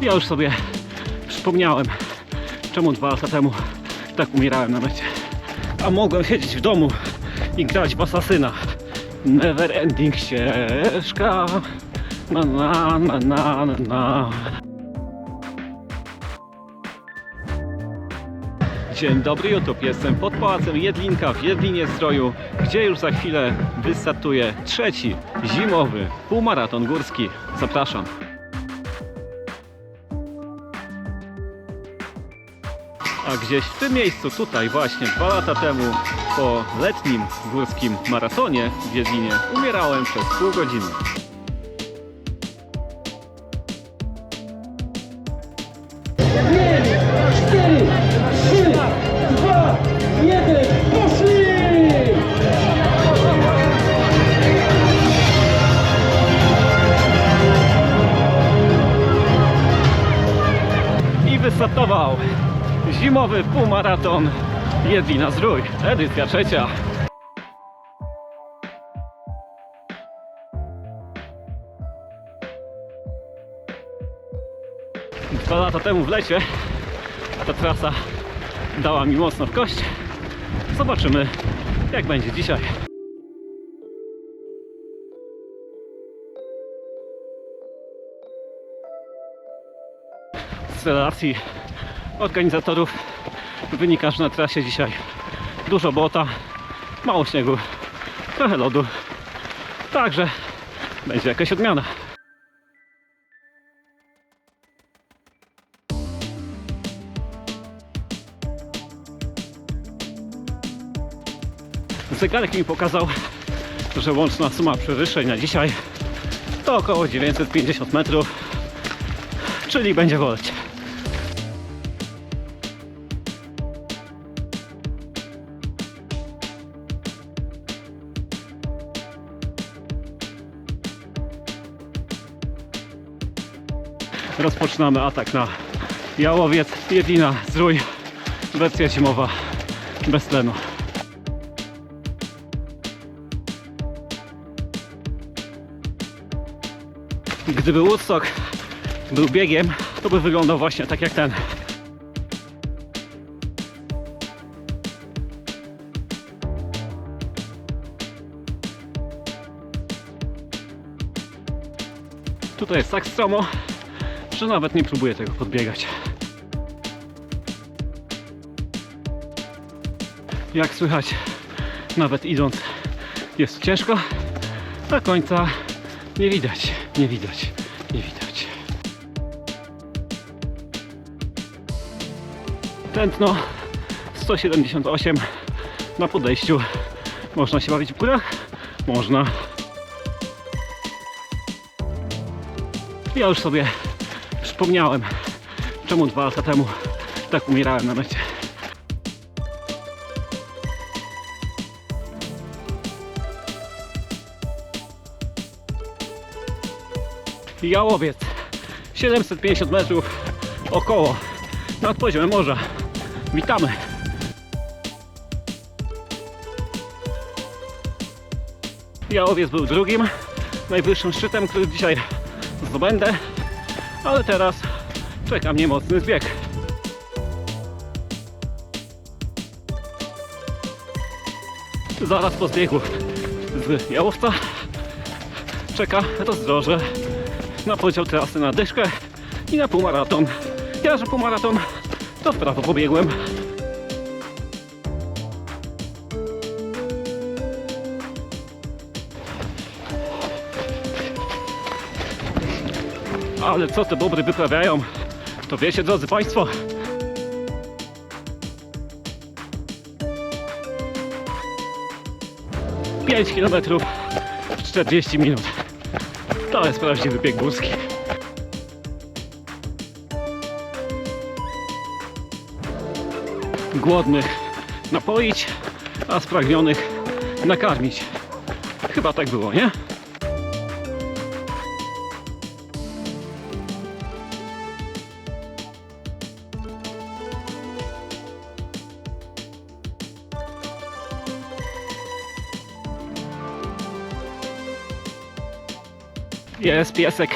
Ja już sobie przypomniałem, czemu dwa lata temu tak umierałem na mecie. A mogłem siedzieć w domu i grać w asasyna. Never ending ścieżka. Na na na na na na. Dzień dobry YouTube, jestem pod Pałacem Jedlinka w Jedlinie Zdroju, gdzie już za chwilę wystartuje trzeci zimowy półmaraton górski. Zapraszam. A gdzieś w tym miejscu, tutaj właśnie dwa lata temu, po letnim górskim maratonie w Jedlinie, umierałem przez pół godziny. wystartował zimowy półmaraton Jedlina Zdrój, edycja trzecia. Dwa lata temu w lecie ta trasa dała mi mocno w kość. Zobaczymy jak będzie dzisiaj. Z relacji organizatorów wynika, że na trasie dzisiaj dużo błota, mało śniegu, trochę lodu. Także będzie jakaś odmiana. Zegarek mi pokazał, że łączna suma przewyższeń na dzisiaj to około 950 metrów, czyli będzie woleć. Rozpoczynamy atak na Jałowiec, Jedlina, Zdrój, wersja zimowa bez tlenu. Gdyby Woodstock był biegiem, to by wyglądał właśnie tak jak ten. Tutaj jest tak stromo, że nawet nie próbuję tego podbiegać. Jak słychać, nawet idąc jest ciężko, a końca nie widać, nie widać, nie widać. Tętno 178 na podejściu. Można się bawić w górach? Można. Ja już sobie przypomniałem, czemu dwa lata temu tak umierałem na mecie. Jałowiec 750 metrów około nad poziomem morza. Witamy. Jałowiec był drugim najwyższym szczytem, który dzisiaj zdobędę, ale teraz czeka mnie mocny zbieg. Zaraz po zbiegu z Jałowca czeka rozdroże na podział trasy na dyszkę i na półmaraton. Ja, że półmaraton, to w prawo pobiegłem. Ale co te bobry wyprawiają, to wiecie, drodzy Państwo. Pięć kilometrów w 40 minut. To jest prawdziwy bieg górski. Głodnych napoić, a spragnionych nakarmić. Chyba tak było, nie? Jest piesek,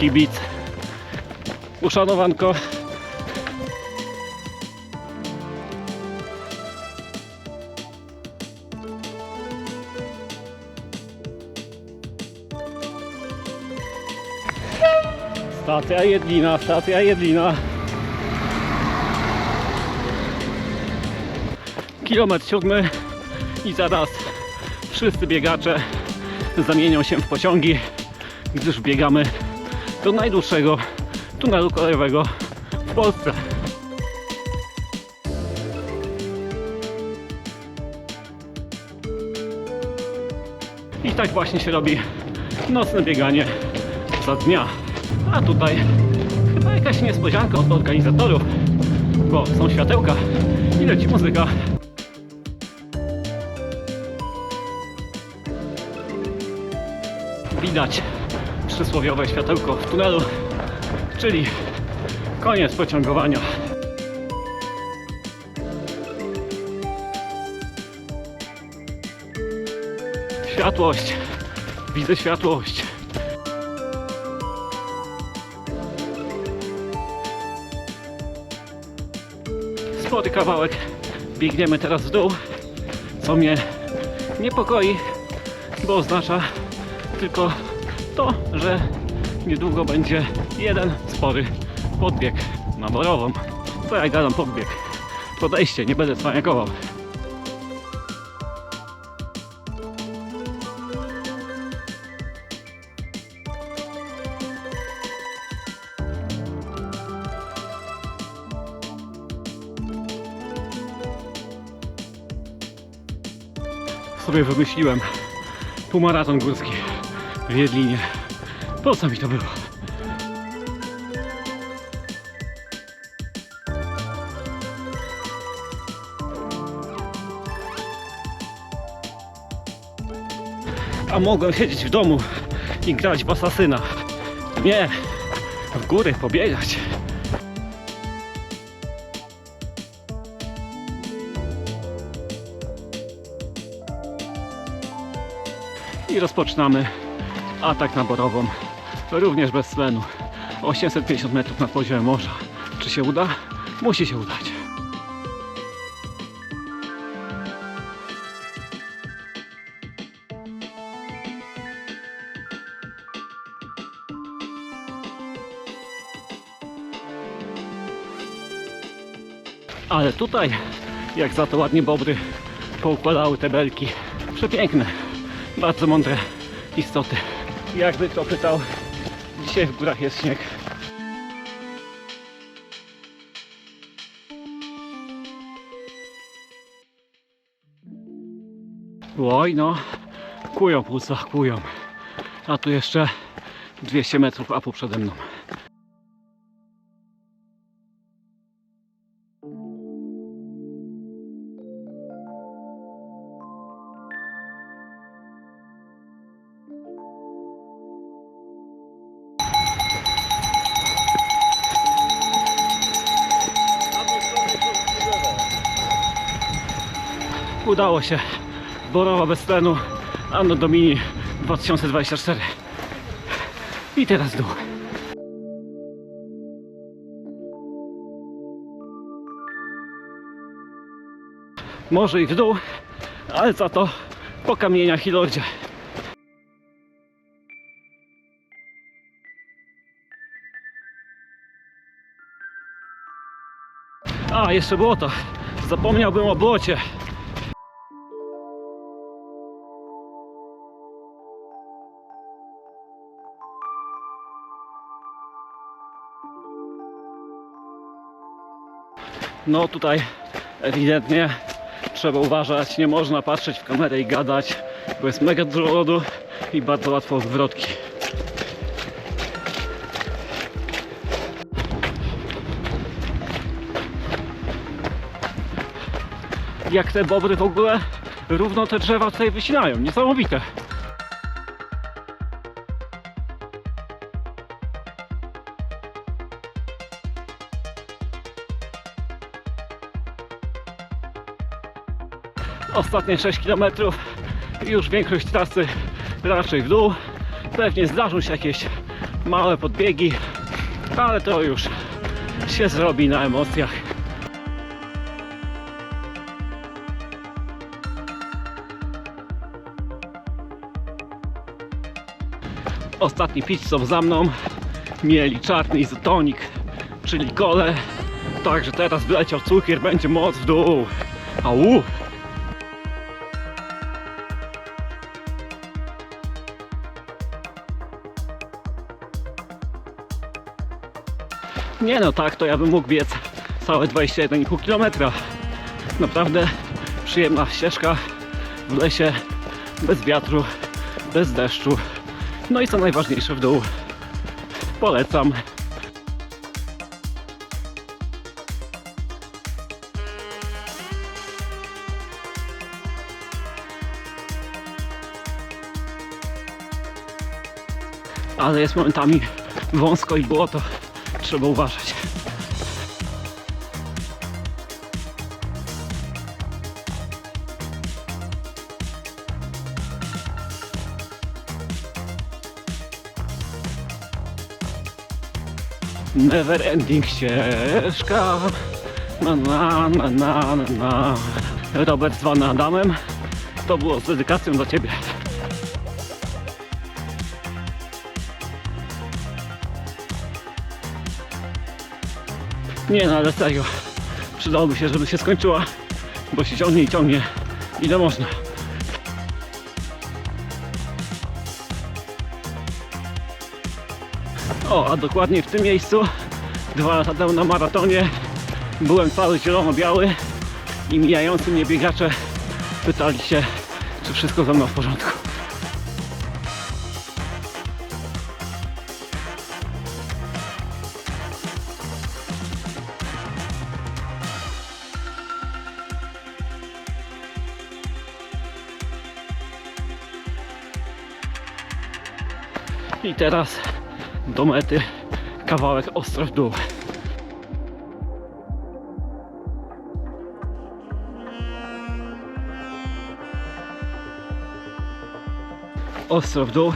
kibic. Uszanowanko. Stacja Jedlina, stacja Jedlina. Kilometr siódmy i zaraz wszyscy biegacze zamienią się w pociągi, gdyż biegamy do najdłuższego tunelu kolejowego w Polsce. I tak właśnie się robi nocne bieganie za dnia. A tutaj chyba jakaś niespodzianka od organizatorów, bo są światełka i leci muzyka. Widać przysłowiowe światełko w tunelu, czyli koniec pociągowania. Światłość, widzę światłość. Spory kawałek, biegniemy teraz w dół, co mnie niepokoi, bo oznacza tylko to, że niedługo będzie jeden spory podbieg na Borową. To jak gadam podbieg. Podejście, nie będę cwaniakował. Sobie wymyśliłem półmaraton górski w Jedlinie. Po co mi to było? A mogłem siedzieć w domu i grać w asasyna. Nie, w góry pobiegać. I rozpoczynamy atak na Borową, również bez tlenu. 850 metrów nad poziomem morza. Czy się uda? Musi się udać. Ale tutaj, jak za to ładnie bobry poukładały te belki. Przepiękne, bardzo mądre istoty. Jakby kto pytał, dzisiaj w górach jest śnieg. Oj no, kują płuca, kują. A tu jeszcze 200 metrów apu przede mną. Udało się. Borowa bez tlenu. Anno Domini 2024. I teraz dół. Może i w dół, ale za to po kamieniach i lodzie. A, jeszcze błoto. Zapomniałbym o błocie. No tutaj ewidentnie trzeba uważać, nie można patrzeć w kamerę i gadać, bo jest mega dużo lodu i bardzo łatwo odwrotki. Jak te bobry w ogóle równo te drzewa tutaj wycinają, niesamowite. Ostatnie 6 km już większość trasy raczej w dół. Pewnie zdarzą się jakieś małe podbiegi, Ale to już się zrobi na emocjach. Ostatni pit stop za mną. Mieli czarny izotonik, czyli kole. Także teraz wleciał cukier, będzie moc w dół. Au! Nie no, tak to ja bym mógł biec całe 21,5 km. Naprawdę przyjemna ścieżka w lesie, bez wiatru, bez deszczu. No i co najważniejsze w dół. Polecam. Ale jest momentami wąsko i błoto. Trzeba uważać. Never ending ścieżka. Na na na na na. Robert z Van Adamem. To było z dedykacją dla ciebie. Nie no, ale serio. Przydałoby się, żeby się skończyła, bo się ciągnie i ciągnie. Ile można. O, a dokładnie w tym miejscu, dwa lata temu na maratonie, byłem cały zielono-biały i mijający mnie biegacze pytali się, czy wszystko ze mną w porządku. I teraz do mety kawałek ostro w dół. Ostro w dół,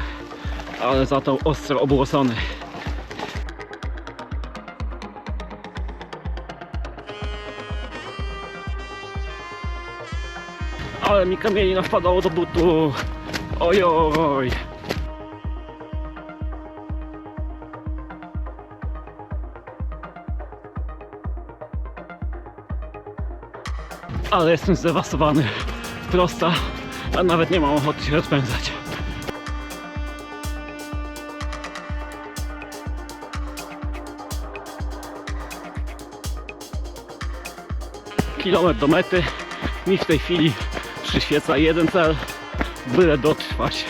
ale za to ostro obłocony. Ale mi kamieni nawpadało do butu. Ojoj. Ale jestem zdewastowany. Prosta, a nawet nie mam ochoty się rozpędzać. Kilometr do mety. Mi w tej chwili przyświeca jeden cel, byle dotrwać.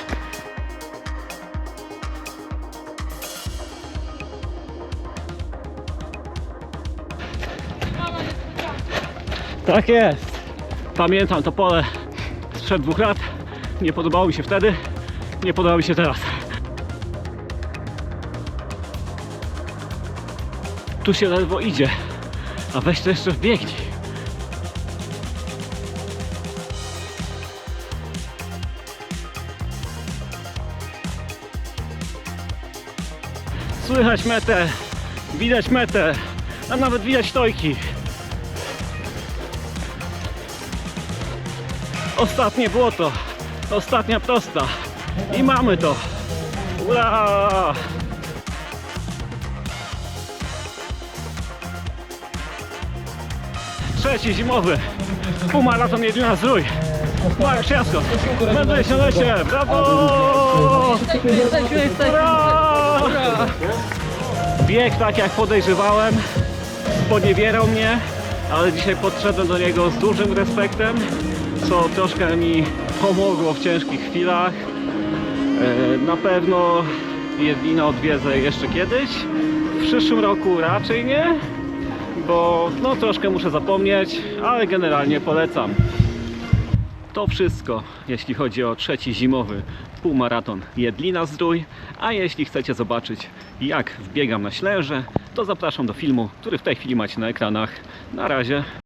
Tak jest. Pamiętam to pole sprzed dwóch lat. Nie podobało mi się wtedy, nie podoba mi się teraz. Tu się ledwo idzie, a weź to jeszcze wbiegnij. Słychać metę, widać metę, a nawet widać stojki. Ostatnie błoto, ostatnia prosta i mamy to. Ura! Trzeci zimowy półmaraton jedyna zdrój. Marek Siasko, Medley się lesie, brawo! Ura! Bieg tak jak podejrzewałem, poniewierał mnie, ale dzisiaj podszedłem do niego z dużym respektem, co troszkę mi pomogło w ciężkich chwilach. E, Na pewno Jedlina odwiedzę jeszcze kiedyś. W przyszłym roku raczej nie, bo no troszkę muszę zapomnieć, ale generalnie polecam. To wszystko, jeśli chodzi o trzeci zimowy półmaraton Jedlina Zdrój. A jeśli chcecie zobaczyć, jak wbiegam na Ślęże, to zapraszam do filmu, który w tej chwili macie na ekranach. Na razie.